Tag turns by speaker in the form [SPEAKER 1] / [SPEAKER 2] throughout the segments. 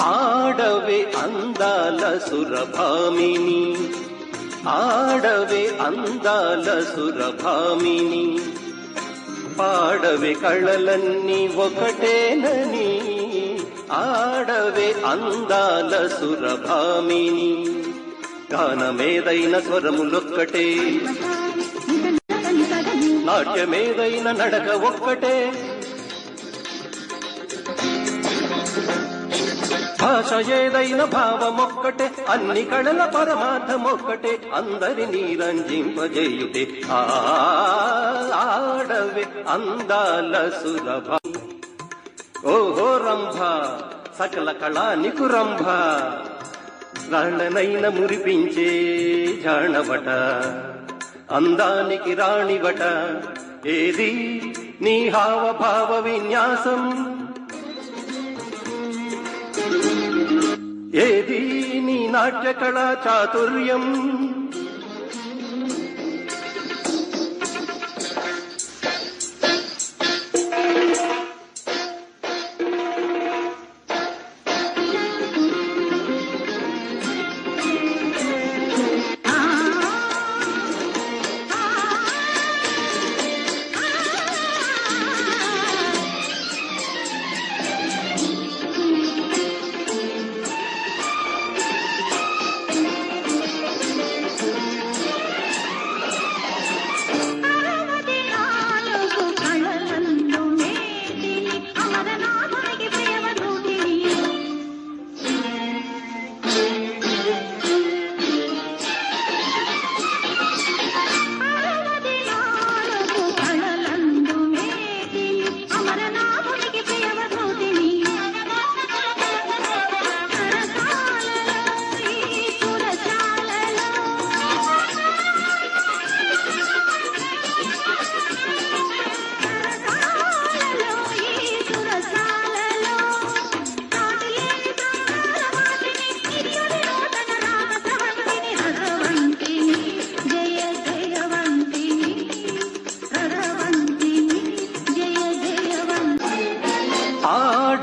[SPEAKER 1] ఆడవే అందాల సురభామిని. ఆడవే అందాల సురభామిని. పాడవే కళలన్నీ ఒకటేనని. ఆడవే అందాల సురభామిని. గానమేదైన స్వరములొక్కటే. నాట్యమేదైన నడక ఒక్కటే. భాష ఏదైన భావం ఒక్కటే అన్ని కళల పరమార్థం ఒక్కటే అందరినీ రంజింపజేయుటే ఆడవే అందాల సులభ. ఓహో రంభ సకల కళానికు రంభ. రాళ్ళనైన మురిపించే జాణవట అందానికి రాణివట. ఏది నీ హావభావ విన్యాసం? నీ నాట్య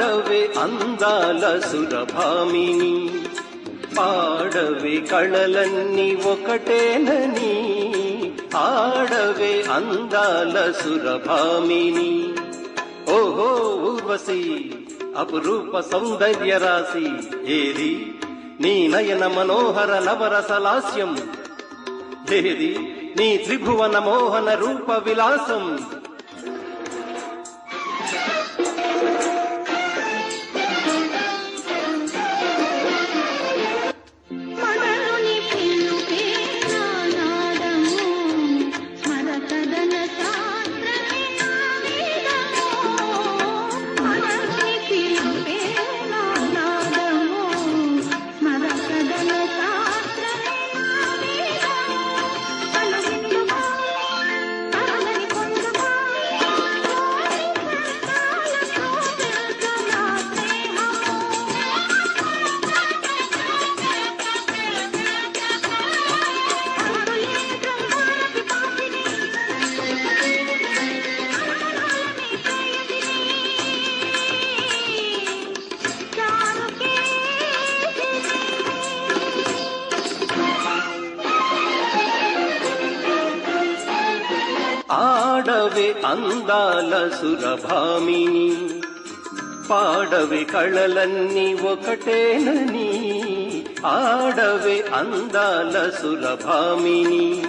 [SPEAKER 1] పాడవే అందాల సురభామిని పాడవే కళలన్నీ ఒకటేనని. ఆడవే అందాల సురభామిని ఓహో ఊర్వశి అపురూప సౌందర్య రాశి ఏది? నీ నయన మనోహర నవరసలాస్యం ఏది? నీ త్రిభువన మోహన రూప విలాసం పాడవే అందాల సురభామిని పాడవే కళలన్నీ ఒకటేనని. ఆడవే అందాల సురభామిని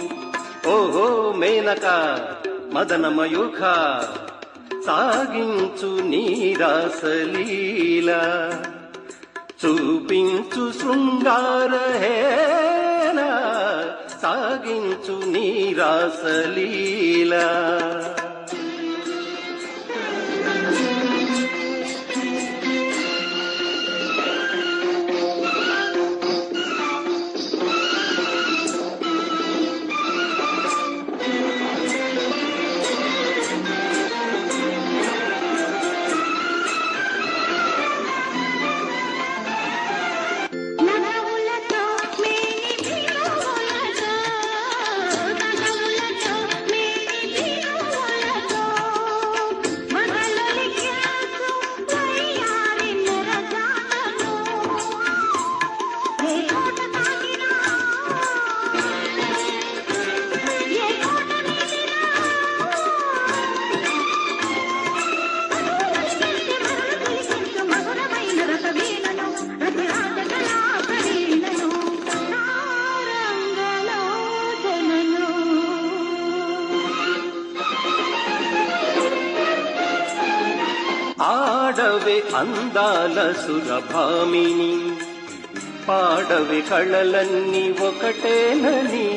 [SPEAKER 1] ఓహో మేనక మదనమయూఖ సాగించు నీరాసలీల. చూపించు శృంగార హే సాగించు నీరాసలీలా ఆడవే అందాల సురభామిని పాడవే కళలన్నీ ఒకటేనని